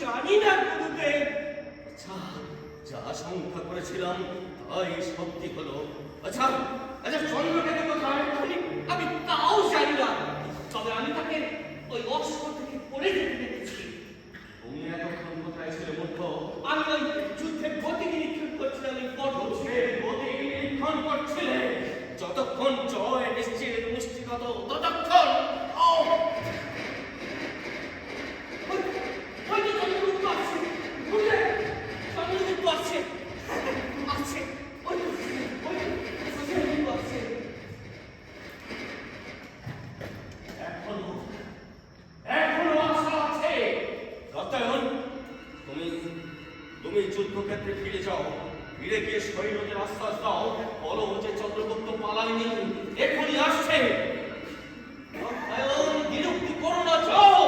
জানি না গুরুদেব আচ্ছা যা আশঙ্কা করেছিলাম তাই সত্যি হলো। আচ্ছা আচ্ছা চন্দ্রটাকে কোথায় আমি তাও জানি না। তবে আমি তাকে ওই অস্ত্র থেকে পড়ে যেতে দেখেছি। তুমি এতক্ষণ কোথায় ছিলে মূর্খ? আমি ওই যুদ্ধের গতি নিরীক্ষণ করছিলাম এই পর্বত সে গতি নিরীক্ষণ করছিলে যতক্ষণ জয় নিশ্চিত মুষ্টিগত ততক্ষণ ও ওই ওই যে চন্দ্রগুপ্ত আসছে গুরুদেব চন্দ্রগুপ্ত আসছে আসছে ওই তো, ওই তো, চন্দ্রগুপ্ত আসছে এখনও এখনও আশা আছে রতায়ন তুমি তুমি যুদ্ধক্ষেত্রে ফিরে যাও ফিরে গিয়ে সৈন্যদের আশ্বাস দাও বলো যে চন্দ্রগুপ্ত পালায়নি এখনই আসছে। বিরক্তি করো না যাও।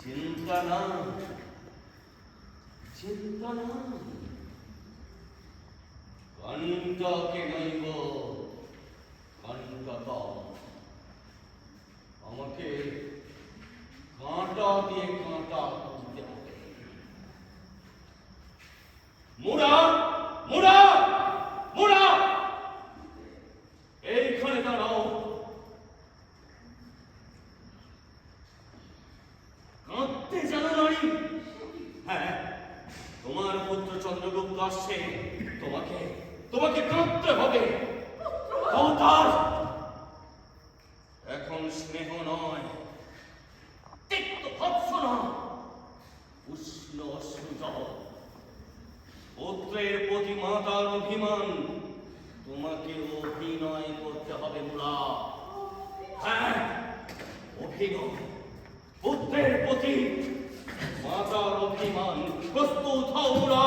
চিন্তা না চিন্তা না কণ্টকে নইব কণ্টক আমাকে কাঁটা দিয়ে কাঁটা তুলতে হবে মুড়া মুড়া মুড়া। এইখানে দাঁড়াও কাঁদতে জানো নারী হ্যাঁ তোমার পুত্র চন্দ্রগুপ্ত আসছে তোমাকে তোমাকে কাঁদতে হবে। এখন স্নেহ নয়, তিক্ত ভৎসনা উষ্ণ অশ্রুজল পুত্রের প্রতি মাতার অভিমান, তোমাকে অভিনয় করতে হবে মুড়া হ্যাঁ অভিনয়। পুত্রের প্রতি মাতার অভিমান, প্রস্তুত হও মুড়া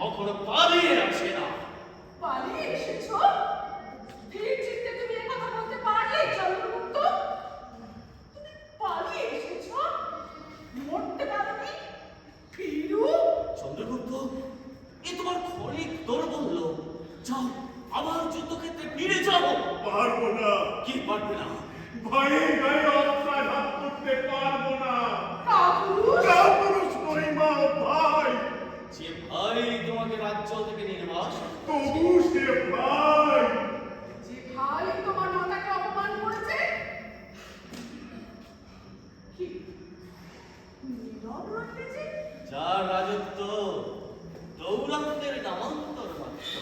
কখনো পালিয়ে আসে না। পালিয়ে এসেছ? ধীর চিত্তে তুমি এ কথা বলতে পারলে চন্দ্রগুপ্ত। তুমি পালিয়ে এসেছ? মরতে পারোনি? ফিরু? চন্দ্রগুপ্ত এ তোমার ক্ষণিক দুর্বল যাও আবার যুদ্ধক্ষেত্রে ফিরে যাও। পারব না। কি পারবে না? ভয়ে অস্ত্রাঘাত করতে পারব না কাপুরুষ কাপুরুষ নই মা ভাই যে ভাই তোমাকে রাজ্য থেকে নির্বাস তবু সে ভাই যে ভাই তোমার মাতাকে অপমান করেছে কি নীরব রইলে যে যার রাজত্ব দৌরাত্মের নামান্তর মাত্র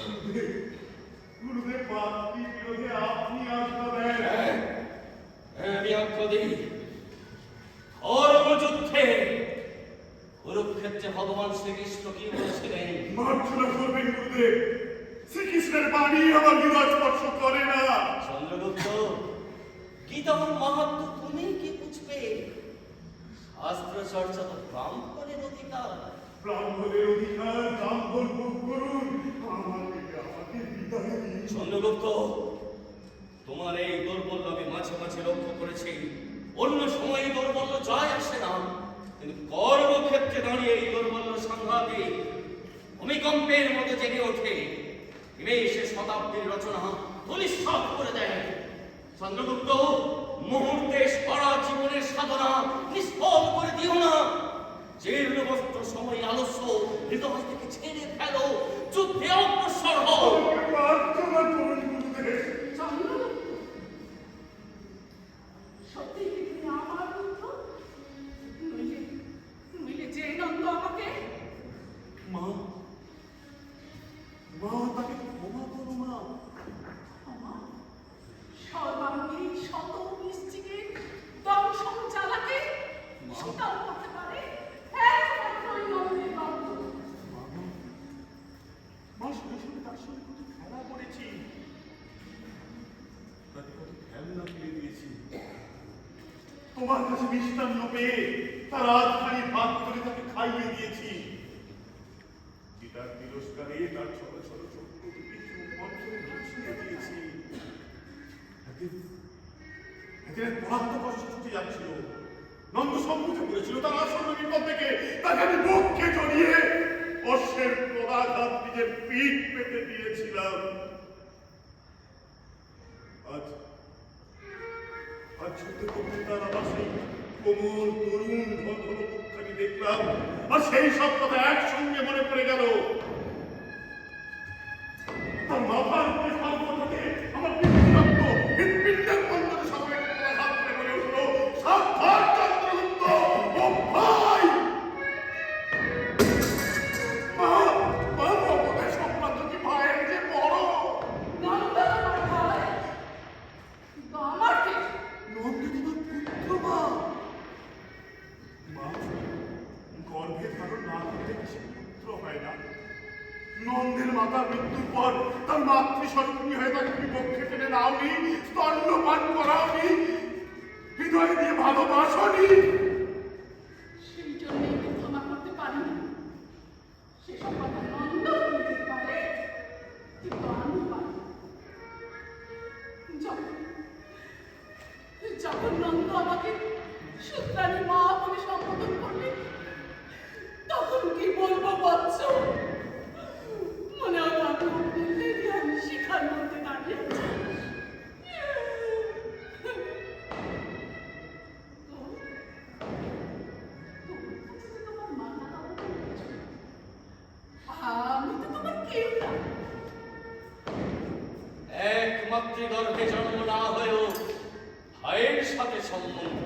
গুরুদেব পাত্রী বিরোধে আপনি আজ্ঞা দেন হ্যাঁ, আমি আজ্ঞা দিই যুদ্ধে কুরুক্ষেত্রে ভগবান শ্রীকৃষ্ণ কি বলছিলেন মার্জনা করবেন গুরুদেব শ্রী কৃষ্ণের বাণী আমার হৃদয় স্পর্শ করে না চন্দ্রগুপ্ত কি তখন মাহাত্ম তুমি কি বুঝবে শাস্ত্র চর্চা তো ব্রাহ্মণের অধিকার ব্রাহ্মণের অধিকার ব্রাহ্মণ ভোগ করুন। আমাকে আমাকে বিদায় দিন। চন্দ্রগুপ্ত তোমার এই দৌর্বল্য আমি মাঝে মাঝে লক্ষ্য করেছি। অন্য সময় এই দৌর্বল্য যায় আসে না। কিন্তু কর্মক্ষেত্রে দাঁড়িয়ে এই দৌর্বল্য সংঘাতে ভূমিকম্পের মতো জেগে ওঠে। নিমেষে শতাব্দীর রচনা ধূলিসাৎ করে দেয়। চন্দ্রগুপ্ত মুহূর্তে সারা জীবনের সাধনা নিষ্ফল করে দিও না। যে বস্ত্র সময় আলস্য হৃদয় থেকে ছেড়ে ফেলো যুদ্ধে অগ্রসর হও। তোমার কাছে মিষ্টান্ন পেয়ে তার আধখানি ভাত করে তাকে খাইয়ে দিয়েছি। পিতার তিরস্কারে তার ছোট ছোট দিয়েছি। এক পরাক্ত কষ্ট ছুটে যাচ্ছিল। নন্দ সম্মুখে পড়েছিল তার আসন্ন থেকে তাকে আমি বুককে জড়িয়ে অশ্বের পেতে দিয়েছিলাম। আজ আজ যুদ্ধ করতে তার আমার সেই কোমল তরুণ ধন দেখলাম, আর সেই সব কথা একসঙ্গে মনে পড়ে গেল। মাতৃগর্ভে জন্ম না হয়েও ভাইয়ের সাথে সম্বন্ধ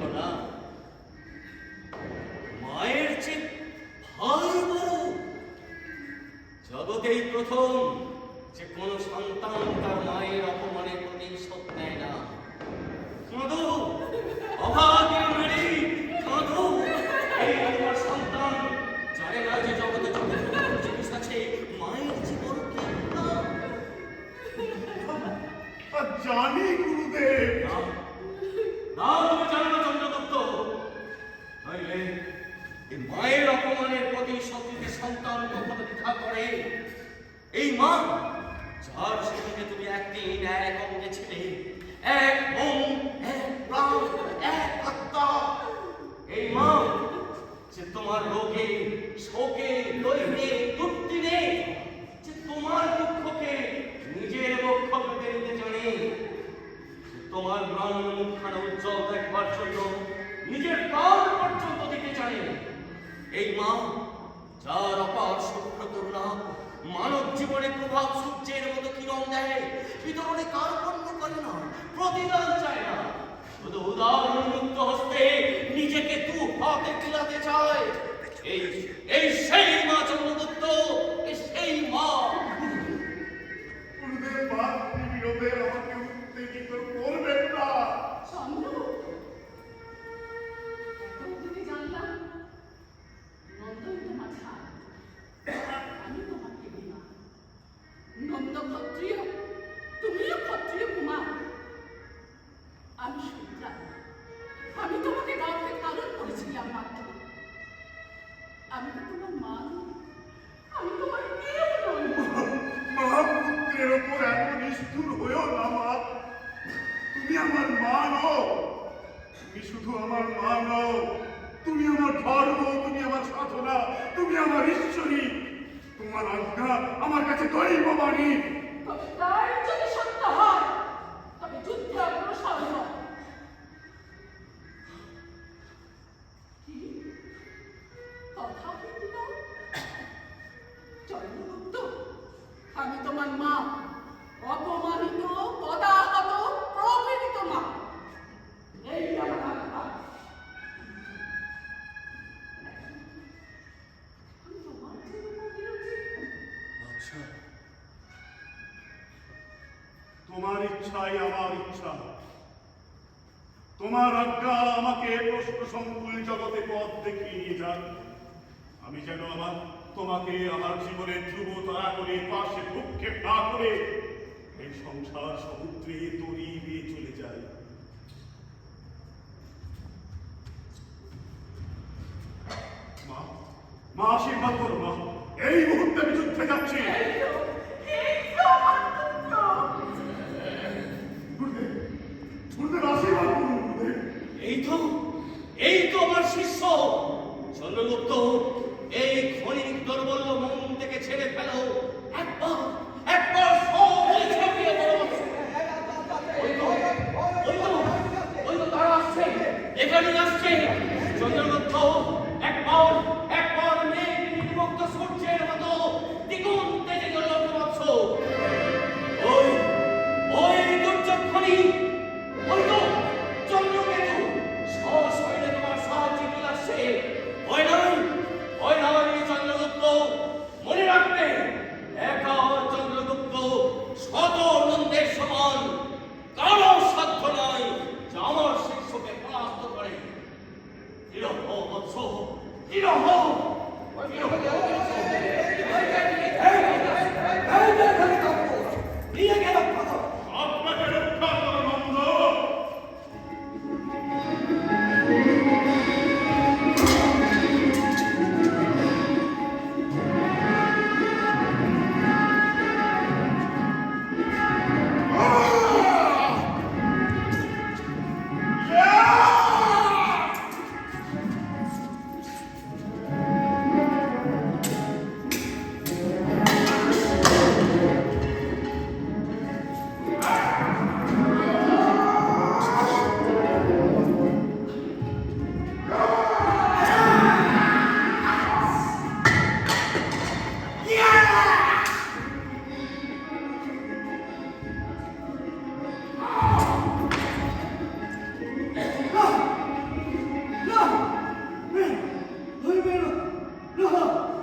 মানব জীবনে প্রভাব সূর্যের মতো কিরণ দেয় বিতরণে কার্পণ্য করে না প্রতিদান চায় না। শুধু উদাহরণ মুক্ত হস্তে নিজেকে দু হাতে বিলাতে চায়। এই এই সেই মা চন্দ্রগুপ্ত এই সেই মা। গুরুদেব মাতৃ বিরোধে আমাকে উত্তেজিত করবেন না। চন্দ্রগুপ্ত মা নও তুমি শুধু আমার মা নও। তুমি আমার ধর্ম, তুমি আমার সাধনা, তুমি আমার ঈশ্বরী। তোমার আজ্ঞা আমার কাছে দৈব বাণী ইচ্ছাই আমার ইচ্ছা। তোমার আজ্ঞা আমাকে প্রশ্ন জগতে পথ দেখিয়ে নিয়ে যান। আমি যেন আমার, তোমাকে আমার জীবনের ধ্রুব তারা করে, পাশে ভূক্ষেপ না করে এই সংসার সমুদ্রে তরি দিয়ে চলে যাই। মা মা, আশীর্বাদ করো, মা। এই মুহূর্তে আমি যুদ্ধে যাচ্ছি। em tomar-se sol, 六 号